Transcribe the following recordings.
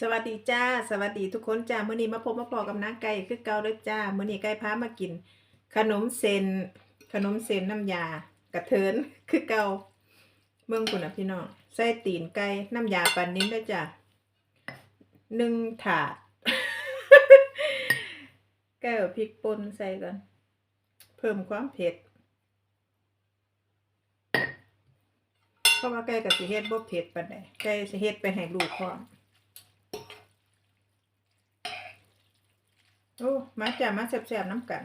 สวัสดีจ้า สวัสดีทุกคนจ้ามื้อนี้มาพบมาพอกับนาไก่คือเก่าเด้อจ้ามื้อนี้ไก่พามากิน ขนมเส้นขนมเส้นน้ำยากระเทินคือเก่าเมืองคุณนะพี่น้องใส่ตีนไก่น้ำยาปันนิ้นด้จ้าหนึ่งถาดแก้วพริกป่นใส่ก่อนเพิ่มความเผ็ดเพราะว่าไก่กับสิเฮ็ดบ่เผ็ดปานใดไก่สิเฮ็ดไปให้ลูกพร้อม โอ้มาจ้ามาแซ่บๆน้ำกัน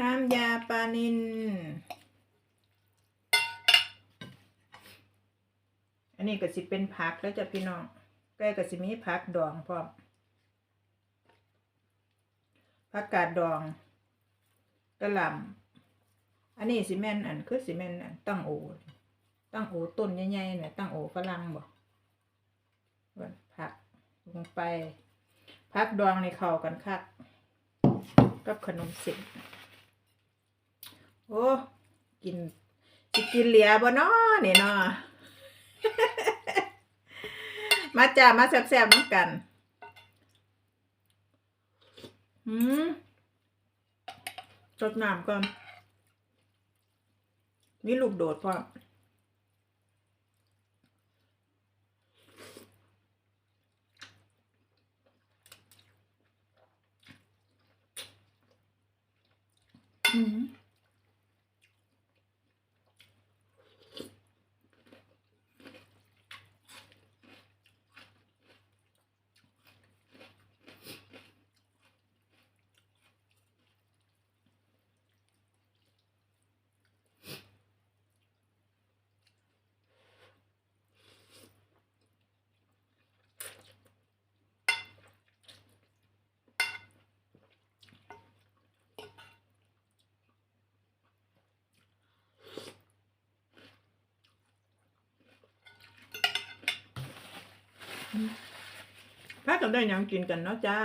น้ำยาปลานิน อันนี้ก็สิเป็นผักแล้วจ้ะพี่น้องใกล้ก็สิมีผักดองพร้อมผักกาดดองกระหล่ำอันนี้สิแม่นอันคือสิแม่นอันตั้งโอ ตั้งโอต้นใหญ่ๆเนี่ยตั้งโอฝรั่งบ่วันผักลงไปผักดองในเข้ากันคักกับขนมเส้นโอ้กินสิกินเหลียบ่นาะนี่เนามาจ้ามาแซ่บๆน้ำกันอืมจดน้ำก่อนมีลูกโดดพร้อม อืม พากันได้ยังกินกันเนาะจ้า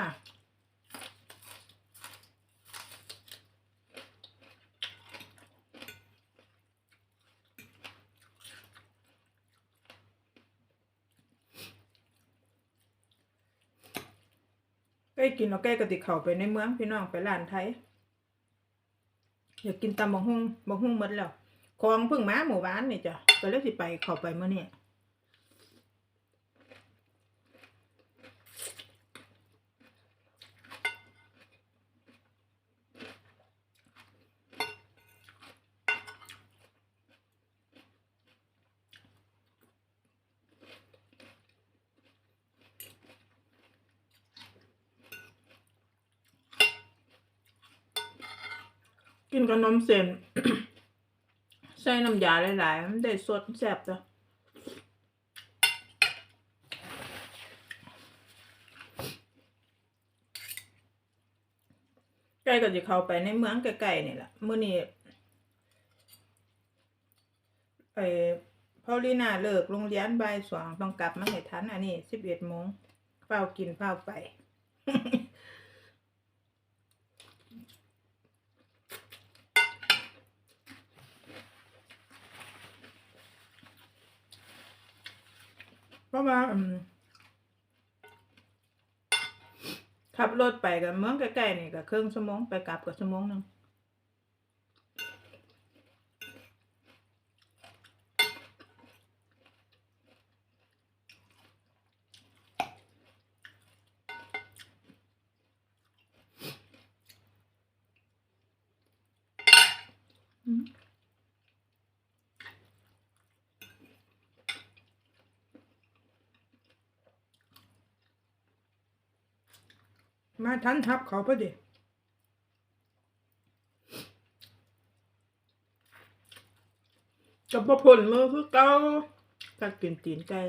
ใกล้กินเอาใกล้กะติเข้าไปในเมืองพี่น้องไปร้านไทย อยากกินตำบักหุ่งบักหุ่งหมดแล้วของเพิ่งมาหมู่บ้านนี่จ้ะก็เลยสิไปเข้าไปเมื่อเนี้ กินขนมเส้นใส่น้ำยาหลายๆมันได้สดแซ่บจ้ะใกล้ก็จะเข้าไปในเมืองใกล้ๆนี่แหละมื้อนี้ไอ้พอลีน่าเลิกโรงเรียนบ่ายสองต้องกลับมาให้ทันอันนี้สิบเอ็ดโมงเฝ้ากินเฝ้าไป ราะว่าขับรถไปกับเมืองใกล้ๆนี่ก็ครึ่งชั่วโมงไปกลับกับชั่วโมงหนึงอืม มาทันทับเขาพอดีกับพ่อผลมือคือเก่าถ้ากินตีนไก่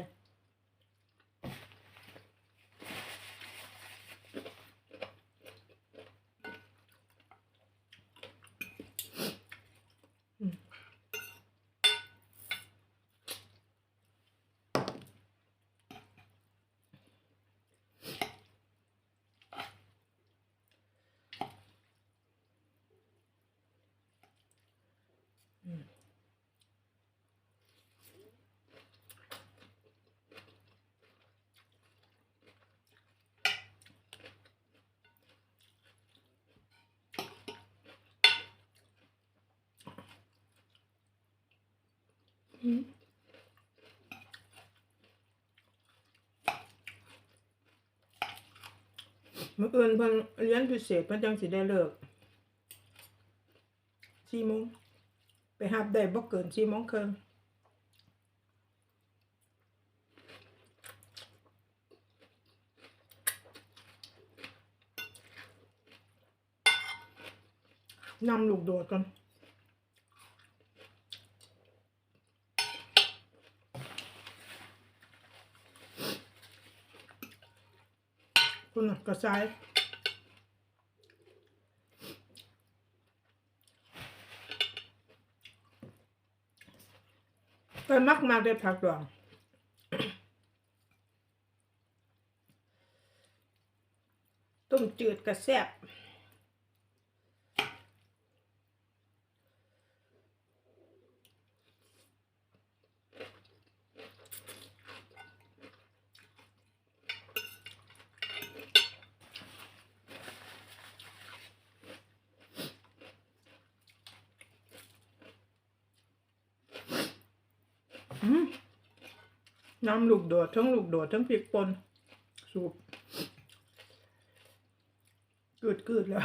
อืมมื่อเอินเพิ่งเรียนพิเศษเพิ่นจังสิได้เลิกสี่โมง ไปหับได้บ่เกินสี่โมงครึ่งนำลูกโดดก่อนคุณกระชาย ต่มักมากได้ผักดองต้มจืดกระแซบอืม น้ำลูกโดดทั้งลูกโดดทั้งพริกป่นสูบกืดกืดแล้ว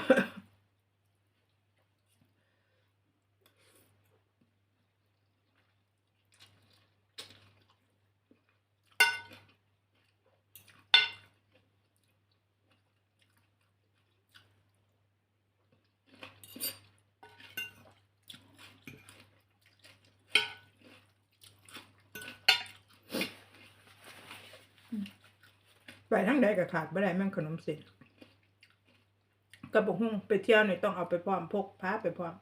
ไปทั้งใดก็ขาดไม่ได้แม่งขนมเส้นกระบอกหุ่งไปเที่ยวเนี่ยต้องเอาไปพร้อมพกพาไปพร้อม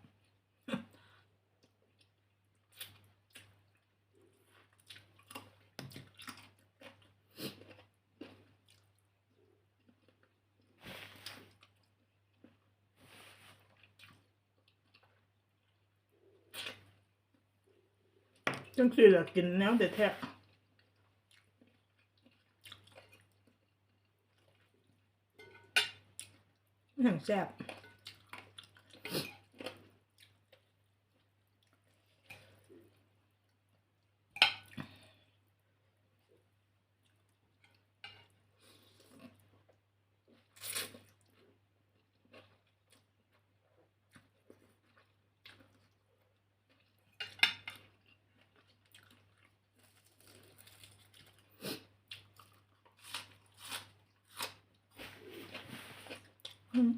จังสิล่ะกินแนวเด็ดแท้หนัง แซ่บอืม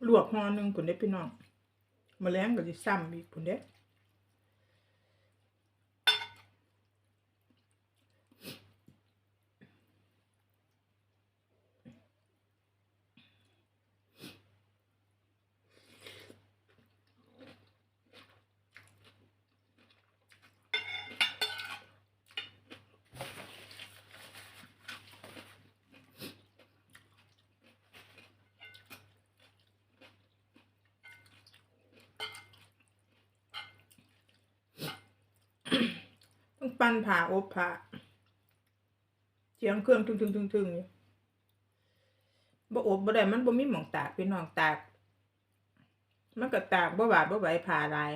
ล วกหอหนึ่งผุนได้พี่น้องมาแล้งก็จะซ้ำอีกผุนเด้ ปั้นผ่าอบผ่าเสียงเครื่องทึงทึงทึงทึงอยู่บ่อบบ่ได้มันบ่มีหมองตากพี่น้องตาก มันก็ตากบ่บาดบ่ไหวผ่าลาย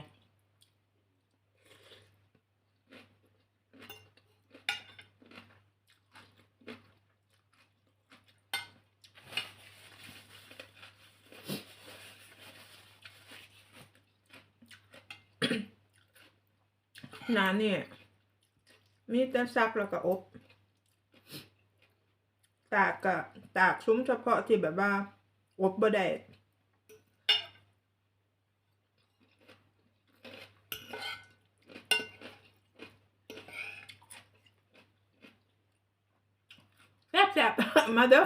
หนานี่ มีแต่ซักแล้วก็อบ ตากกะตากซุ้มเฉพาะที่แบบว่า อบบ่ได้มาเด้อ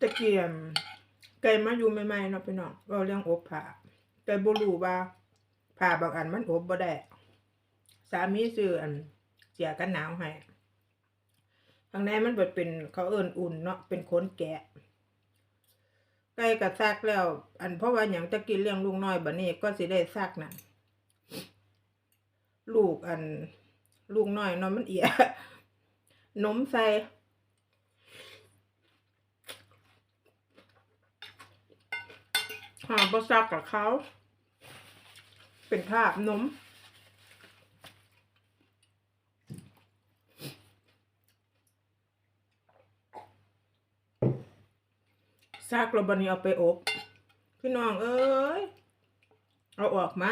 ตะเกียม ไก่มาอยู่ใหม่ๆเนาะพี่น้องเราเรื่องอบผ่าแต่บ่รู้ว่าผ่าบางอันมันอบบ่ได้สามีซื้ออันเสียกันหนาวให้ข้างในมันเบิดเป็นเขาเอิ้นอุ่นเนาะเป็นขนแกะไก่ก็ซักแล้ว อันเพราะว่าหยังตะกี้เลี้ยงลูกน้อยบัดนี้ก็สิได้ซักนั่นลูกอัน ลูกน้อยเนาะมันเอียนมใส่ หาบ่ซักกับเขา เป็นคราบนมซากเรบันนี้เอาไปอบพี่น้องเอ้ย เอาออกมา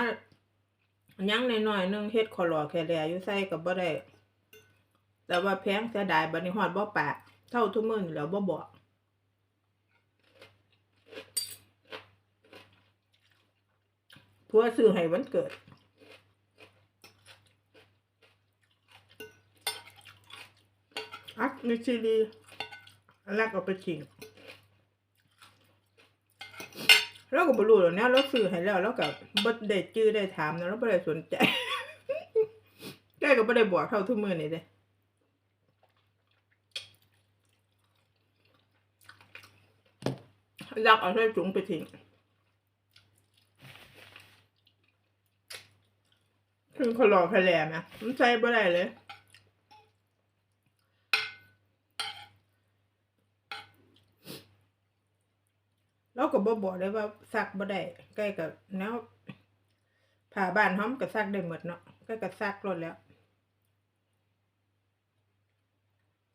ยังในหน่อยๆนึงเฮ็ดขอลอแค่แลอยู่ใส่กับบ่ได้ แต่ว่าแพงเสียดายบันนี้ฮอดบ่ปาก เท่าทุกมื้อนี่แล้วบ่บอก ผัวซื้อให้วันเกิด อักมิชิลีแลกเอาไปทิ้งเราก็บ่รู้หรอกเนี่ยเราซื้อให้แล้วเราก็บ่ได้จื้อได้ถามนะเราบ่ได้สนใจแกก็บ่ได้บอกเท่าทุกมือนี่เด้อยากเอาใส่ถุงไปทิ้ง ถึงขอรอพะแลมนะมันใส่บ่ได้เลยเราก็บ่บอกเลยว่าซักบ่ได้ใกล้กับแนวผ่าบ้านเฮามันก็ซักได้หมดเนาะใกล้ก็ซักรถแล้ว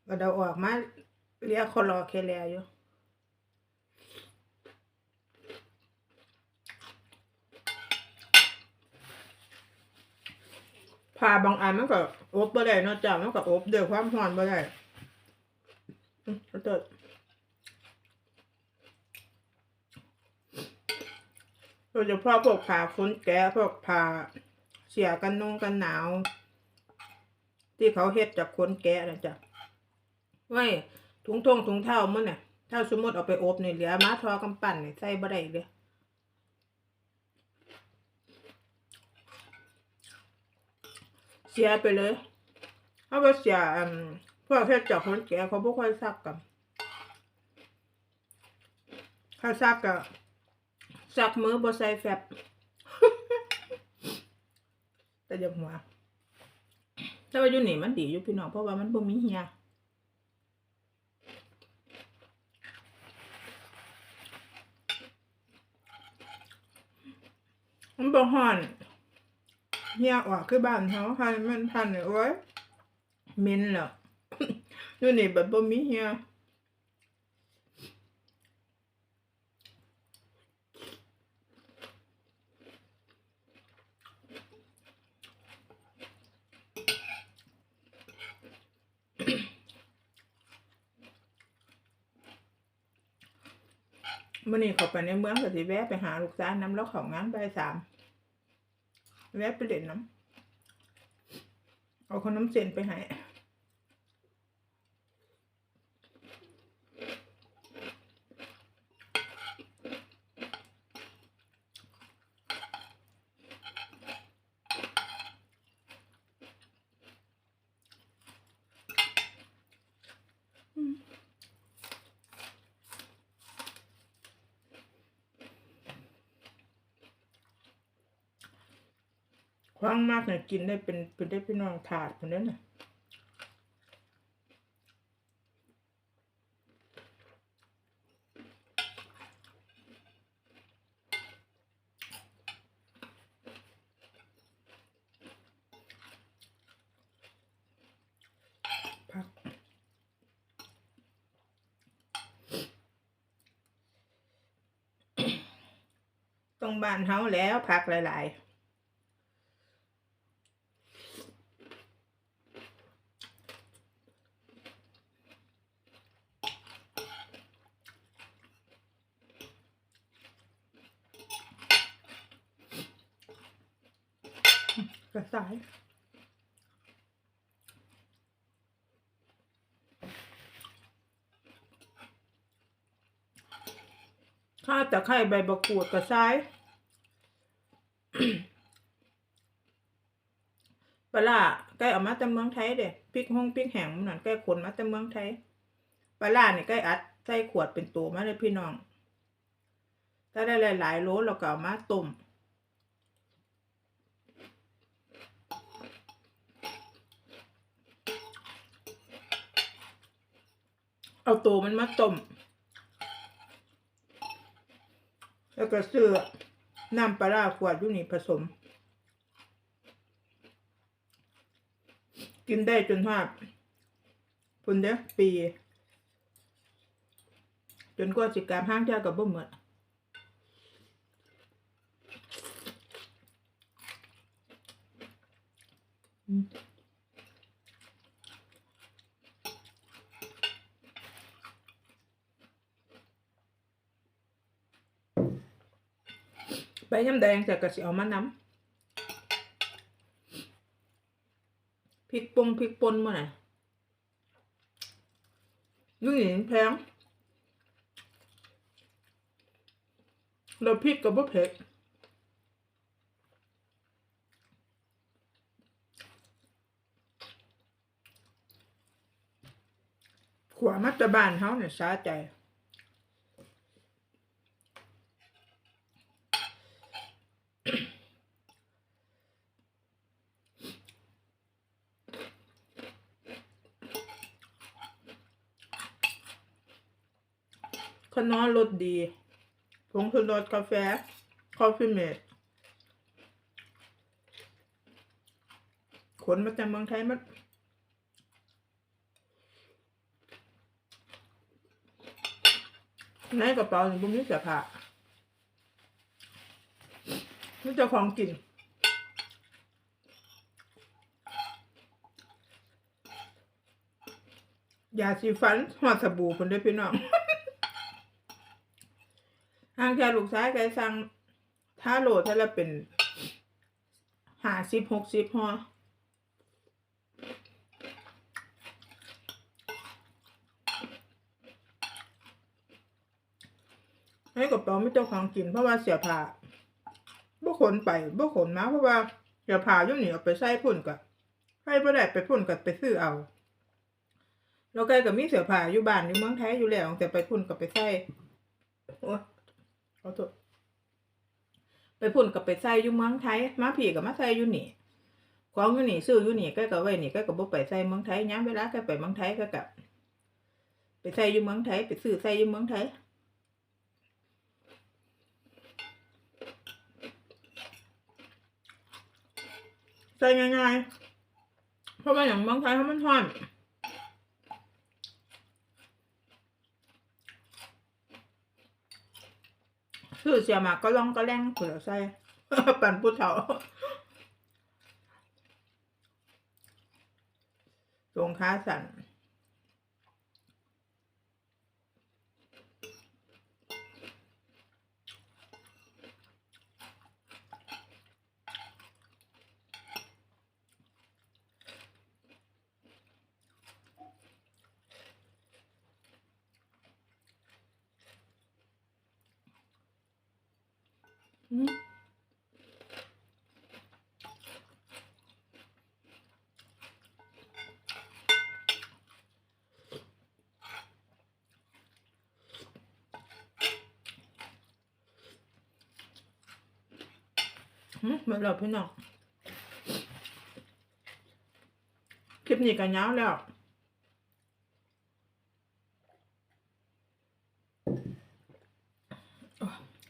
ก็เดาออกมาเรียกคอรอเคแลอยู่ ผ่าบางอันมันก็อบบ่ได้นาะจ้ะมันก็อบด้วยความร้อนบ่ได้อืมขอโทษโดยเฉพาะพวกผ่าฝนแกะพวกผ่าเสียกันนงกันหนาว ที่เขาเฮ็ดจากขนแกะนะจ๊ะไว้ถุงทงถุงเท้ามันน่ะถ้าสมมติเอาไปอบเนี่ยเหลือมาทอกำปั้นเนี่ยใส่บ่ได้เลย สียไปเลยเขาไปเสียอันพวกเฮ็ดจากขนแกะเขาบ่ค่อยซักกันถ้าซักก็สักมือบ่ใส่แฟบแต่ยังหัวแต่ว่าอยู่นี่มันดีอยู่พี่น้องเพราะว่ามันบ่มีเหียมันบ่ฮ้อน เหียออกคือบ้านเขาพันมันพันเลยโอ้ยม็นแล้วอยู่นี่แบบบ่มีเหียมื่อนี้เขาไปในเมืองก็สิแวะไปหาลูกชายน้ำแล้วขางงานใบสาม แวะไปเล่นน้ำเอาขนมเส้นไปให้ค ว้างมากเนี่ยกินได้เป็นเป็นได้พี่น้องถาดคนนั้นน่ะผักตรงบ้านเฮาแล้วผักหลาย ๆ ม ระสายข้าตะไคร้ใบบะกรูดกระซ้ายปลาร้าใกล้ออกมาจากเมืองไทยเด้พริกห้องพริกแห้งมันนั่นใกล้ขนมาจากเมืองไทยปลาร้านี่ใกล้อัดใส่ขวดเป็นตัวมาเลยพี่น้องถ้าได้หลายๆโลเราก็เอามาต้ม เอาตัวมันมาต้ม แล้วก็ซื้อน้ำปลาร้าขวดอยู่นี่ผสม กินได้จนว่าพุ่นเด้อปี จนกว่าสิกรรมห้างเท่ากับบ่เหมือนอืม ใบยำแดงแต่ก็สิเอามาน้ำพริกปงพริกป่นมาไหนนี่งหนิงแพงแล้วพริกกับบ่เผ็ดขวามัตตบานเขาเนี่ยสาใจ ขนอรสดีผงชูรสกาแฟคอฟฟี่เมดขนมาจากเมืองไทยมันในกระเป๋าหนึ่งบุ้มนี้เสียผ้านี่เจะของกินยาสีฟันหอดสบู่คนได้พี่น้องางแค่ลูกซ้ายแกสั่งถ้าโหลดถ้าละเป็นหาสิบหกสิบหอให้กระเป๋าไม่เจ้าของกินเพราะว่าเสียผ้าบ่ขนไปบ่ขนมาเพราะว่าเสียผ้ายุ่งหนีเอาไปใส่พุ่นกะให้บ่ได้ไปพุ่นกับไปซื้อเอาแล้วแกก็มีเสื้อผ้าอยู่บ้านอยู่เมืองไทยอยู่แล้วแต่ไปพุ่นกับไปใส่โอ้ ขอโทษไปพุ่นกับไปใส่อยู่เมืองไทย มาพี่กับมาใส่อยู่นี่ของอยู่นี่ซื้ออยู่นี่ก็ก็ไว้นี่ก็ก็บ่ไปใส่เมืองไทยย้ำเวลาก็ไปเมืองไทยก็กับไปใส่อยู่เมืองไทย ไปซื้อใส่อยู่เมืองไทยใส่ง่ายๆเพราะว่าอย่างเมืองไทยเขามันร้อน คือเสียมากก็ล่องก็แรงเผื่อใส่ปั่นผู้เฒ่าตรงค้าสั่นอืม มเมือนเราพี่น้องคลิปนี้กันยาวแล้ว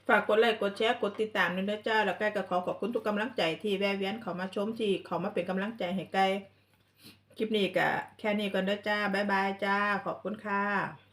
ฝากกดไลค์กดแชร์กดติดตามด้วยนะจ้าแล้วใกล้ก็ขอขอบคุณทุกกำลังใจที่แวะเวียนเขามาชมที่เขามาเป็นกำลังใจให้ใกล้คลิปนี้ก็แค่นี้ก่อนเด้อจ้าบ๊ายบายจ้า ขอบคุณค่ะ